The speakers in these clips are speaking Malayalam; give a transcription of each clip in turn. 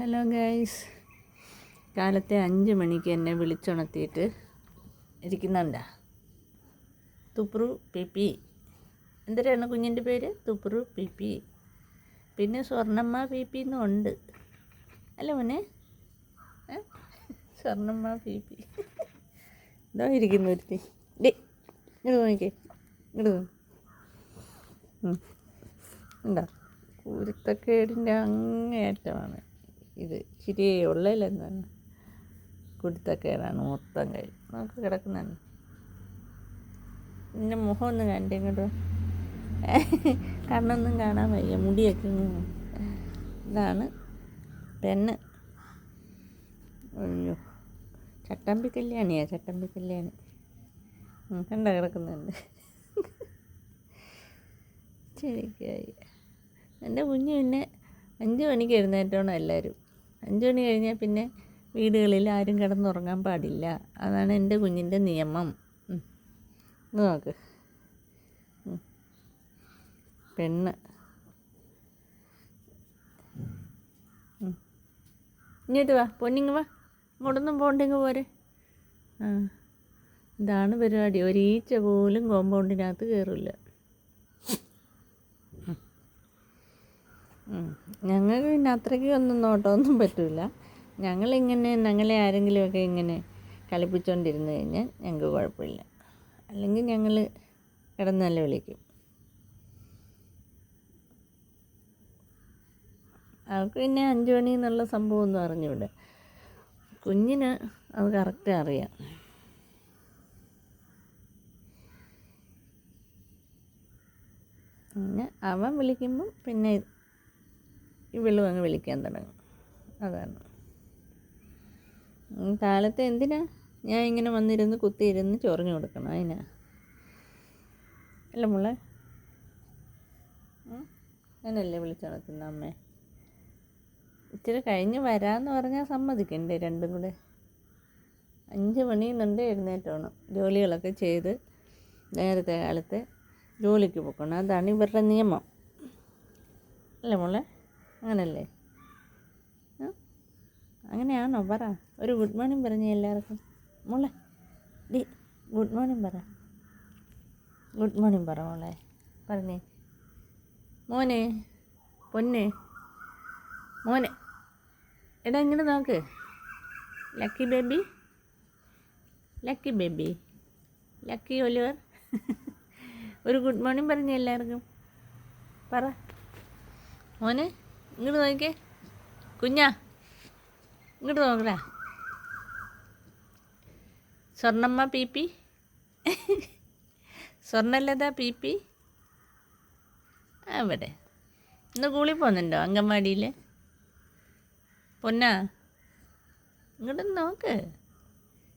ഹലോ ഗൈസ് കാലത്തെ അഞ്ച് മണിക്ക് എന്നെ വിളിച്ചുണർത്തിയിട്ട് ഇരിക്കുന്നുണ്ടാ തുപ്രു പി പി എന്തരാണ് കുഞ്ഞിന്റെ പേര് തുപ്രു പി പി പിന്നെ സ്വർണമ്മ പി പി എന്നും ഉണ്ട് അല്ല മോനെ സ്വർണമ്മ പി പി ഇരിക്കുന്നു ഒരുത്തി ഡേ ഇങ്ങോട്ട് നോക്കിക്കേ ഇങ്ങോട്ട്. ഉണ്ടോ കുരുത്തക്കേടിന്റെ അങ്ങേയറ്റമാണ് ഇത് ഇച്ചിരി ഉള്ളതിലെന്താണ് കുരുത്തക്കേടാണ് മൊത്തം കൈ. നമുക്ക് കിടക്കുന്നതാണ്. നിന്റെ മുഖം ഒന്ന് കണ്ടേ ഇങ്ങോട്ട്. കണ്ണൊന്നും കാണാൻ വയ്യ. മുടിയൊക്കെ ഇതാണ്. പെണ്ണ്. അയ്യോ. ചട്ടമ്പി കല്യാണിയാ ചട്ടമ്പി കല്യാണി. കണ്ട കിടക്കുന്നുണ്ട്. ശരിക്കായി എന്റെ കുഞ്ഞ് പിന്നെ അഞ്ച് മണിക്ക് എഴുന്നേറ്റോണം എല്ലാവരും. അഞ്ച് മണി കഴിഞ്ഞാൽ പിന്നെ വീടുകളിൽ ആരും കിടന്നുറങ്ങാൻ പാടില്ല. അതാണ് എന്റെ കുഞ്ഞിന്റെ നിയമം. നോക്ക്. പെണ്ണ്. ഇങ്ങോട്ട് വാ. പൊന്നിങ് വാ. ഇങ്ങോട്ടൊന്നും പോണ്ടെങ്കിൽ പോരെ. ആ. ഇതാണ് പരിപാടി. ഒരീച്ച പോലും കോമ്പൗണ്ടിനകത്ത് കയറില്ല ഞങ്ങൾക്ക് പിന്നെ അത്രയ്ക്ക് ഒന്നും നോട്ടമൊന്നും പറ്റില്ല ഞങ്ങളിങ്ങനെ ഞങ്ങളെ ആരെങ്കിലുമൊക്കെ ഇങ്ങനെ കളിപ്പിച്ചുകൊണ്ടിരുന്ന് കഴിഞ്ഞാൽ ഞങ്ങൾക്ക് കുഴപ്പമില്ല. അല്ലെങ്കിൽ ഞങ്ങൾ കിടന്നല്ല വിളിക്കും. അവൾക്ക് പിന്നെ അഞ്ചു മണി എന്നുള്ള സംഭവം ഒന്നും അറിഞ്ഞൂടെ. കുഞ്ഞിന് അത് കറക്റ്റ് അറിയാം. പിന്നെ അവൻ വിളിക്കുമ്പം പിന്നെ ഇവളും അങ്ങ് വിളിക്കാൻ തുടങ്ങും. അതാണ്. കാലത്ത് എന്തിനാ? ഞാൻ ഇങ്ങനെ വന്നിരുന്ന് കുത്തിയിരുന്ന് ചൊറിഞ്ഞു കൊടുക്കണം അതിനാ. അല്ല മുള്ള? ഞാനല്ലേ വിളിച്ചുണർത്തുന്ന അമ്മേ? ഇച്ചിരി കഴിഞ്ഞ് വരാമെന്ന് പറഞ്ഞാൽ സമ്മതിക്കണ്ടേ രണ്ടും കൂടെ? അഞ്ച് മണിന്നുണ്ട് എഴുന്നേറ്റോണം. ജോലികളൊക്കെ ചെയ്ത് നേരത്തെ കാലത്ത് ജോലിക്ക് പോക്കണം. അതാണ് ഇവരുടെ നിയമം. അല്ലേ മോളെ? അങ്ങനല്ലേ? അങ്ങനെയാണോ പറ. ഒരു ഗുഡ് മോർണിംഗ് പറഞ്ഞു എല്ലാവർക്കും. മോളെ ഡി ഗുഡ് മോർണിംഗ് പറ. ഗുഡ് മോർണിംഗ് പറ മോളെ. പറഞ്ഞേ. മോനെ പൊന്നെ. മോനെ. എടാ ഇങ്ങനെ നോക്ക്. Lucky baby. Lucky baby. Lucky Oliver. ഒരു ഗുഡ് മോർണിംഗ് പറഞ്ഞു എല്ലാവർക്കും. പറ. മോനെ. ഇങ്ങോട്ട് നോക്കിക്കേ. കുഞ്ഞാ ഇങ്ങോട്ട് നോക്കടാ. Swarnamma P P. Swarnalatha P P. അവിടെ. ഇന്ന് കൂളി പോകുന്നുണ്ടോ അംഗൻവാടിയിൽ പൊന്നാ ഇങ്ങോട്ട് നോക്ക്.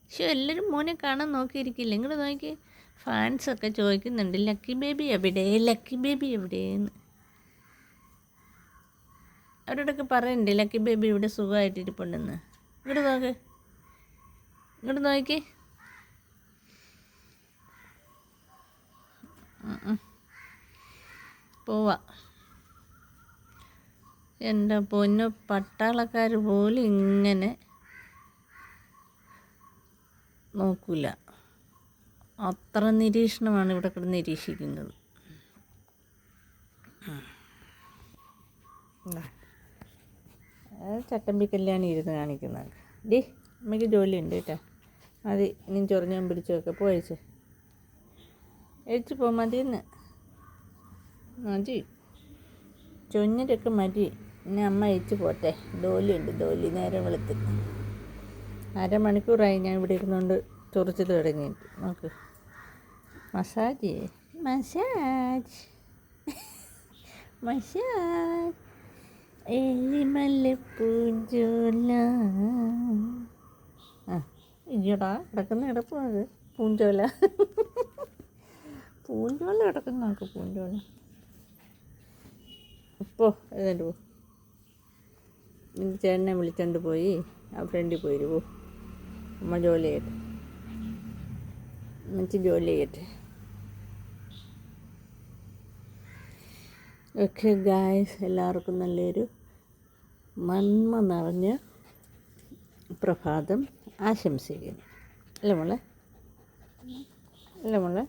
പക്ഷെ എല്ലാവരും മോനെ കാണാൻ നോക്കിയിരിക്കില്ല? ഇങ്ങോട്ട് നോക്കി ഫാൻസൊക്കെ ചോദിക്കുന്നുണ്ട് ലക്കി ബേബി എവിടെ? ലക്കി ബേബി എവിടെയെന്ന്? അവരോടൊക്കെ പറയണ്ടേ? ലക്കി ബേബി ഇവിടെ സുഖമായിട്ട് ഇരിപ്പുണ്ടെന്ന്. ഇങ്ങോട്ട് നോക്ക്. ഇങ്ങോട്ട് നോക്കി. പോവാ. എന്റെ പൊന്നു പട്ടാളക്കാർ പോലും ഇങ്ങനെ നോക്കൂല. അത്ര നിരീക്ഷണമാണ് ഇവിടെ കിടന്ന് നിരീക്ഷിക്കുന്നത്. അത് ചട്ടമ്പി കല്യാണി ഇരുന്ന് കാണിക്കുന്നത് ഡി അമ്മയ്ക്ക് ജോലിയുണ്ട് കേട്ടോ. മതി ഇനിയും ചൊറിഞ്ഞും പിടിച്ചൊക്കെ പോയച്ച് എഴിച്ച് പോ മതിയെന്ന്. മതി. ചൊഞ്ഞിട്ടൊക്കെ മതി. ഇനി അമ്മ അയച്ചു പോട്ടെ. ഡോലിയുണ്ട് ഡോലി നേരം വെളുത്ത്. അരമണിക്കൂറായി ഞാൻ ഇവിടെ ഇരുന്നുകൊണ്ട് ചൊറിച്ച് തുടങ്ങിയിട്ട്. നോക്ക്. മസാജ്. മസാജ്. മസാജ്. എലിമല്ല പൂഞ്ചോല. ആ ഇയ്യടാ കിടക്കുന്ന കിടപ്പും അത്. പൂഞ്ചോല. പൂഞ്ചോല കിടക്കുന്ന ആൾക്ക് പൂഞ്ചോല. ഇപ്പോൾ എഴുന്നേറ്റ് പോ. ചേട്ടനെ വിളിച്ചോണ്ട് പോയി. ആ ഫ്രണ്ടിൽ പോയി പോ. അമ്മ ജോലി ചെയ്യട്ടെ. അമ്മച്ചി ജോലി ചെയ്യട്ടെ. ഓക്കെ ഗായ്സ് എല്ലാവർക്കും നല്ലൊരു മന്മ നിറഞ്ഞ പ്രഭാതം ആശംസിക്കുന്നു. അല്ലേ മോളെ? അല്ലേ മോളെ?